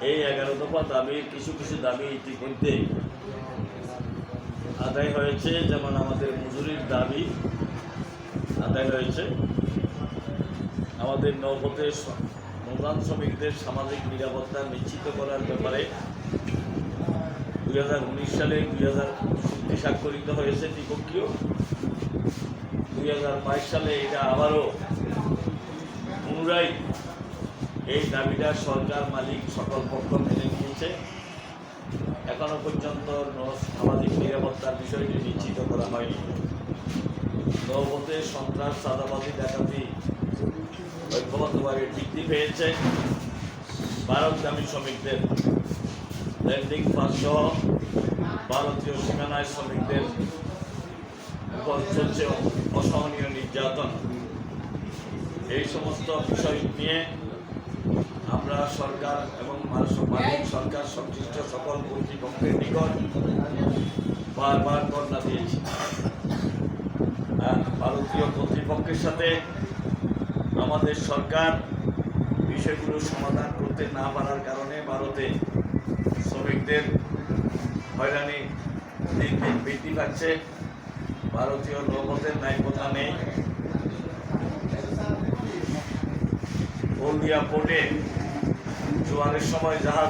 এই এগারো দফা দাবি কিছু কিছু দাবি ইতিমধ্যে আদায় হয়েছে। যেমন আমাদের মজুরির দাবি আদায় হয়েছে। আমাদের নৌপথের স- নৌযান শ্রমিকদের সামাজিক নিরাপত্তা নিশ্চিত করার ব্যাপারে দুই হাজার উনিশ সালে দুই হাজার চুক্তি স্বাক্ষরিত হয়েছে দ্বিপক্ষীয়। দুই হাজার বাইশ সালে এটা আবারও পুনরায় এই দাবিটা সরকার মালিক সকল পক্ষ মেনে নিয়েছে। এখনও পর্যন্ত সামাজিক নিরাপত্তার বিষয়টি নিশ্চিত করা হয়নি। নৌপথে সন্ত্রাস, চাঁদাবাজি ডাকাতি ঐক্যবদ্ধভাবে বৃদ্ধি পেয়েছে ভারতগামী শ্রমিকদের। ল্যান্ডিং সহ ভারতীয় সীমানায় শ্রমিকদের উপর চলছে অসহনীয় নির্যাতন। এই সমস্ত বিষয় নিয়ে আমরা সরকার এবং মালিক সরকার সংশ্লিষ্ট সকল কর্তৃপক্ষের নিকট বারবার বর্ণা দিয়েছি। আর ভারতীয় কর্তৃপক্ষের সাথে আমাদের সরকার বিষয়গুলো সমাধান করতে না পারার কারণে ভারতে শ্রমিকদের হয়রানি দিন দিন বৃদ্ধি পাচ্ছে। ভারতীয় নৌপথের ন্যায়পথা নেই। হলদিয়া পোর্টে জোয়ারের সময় জাহাজ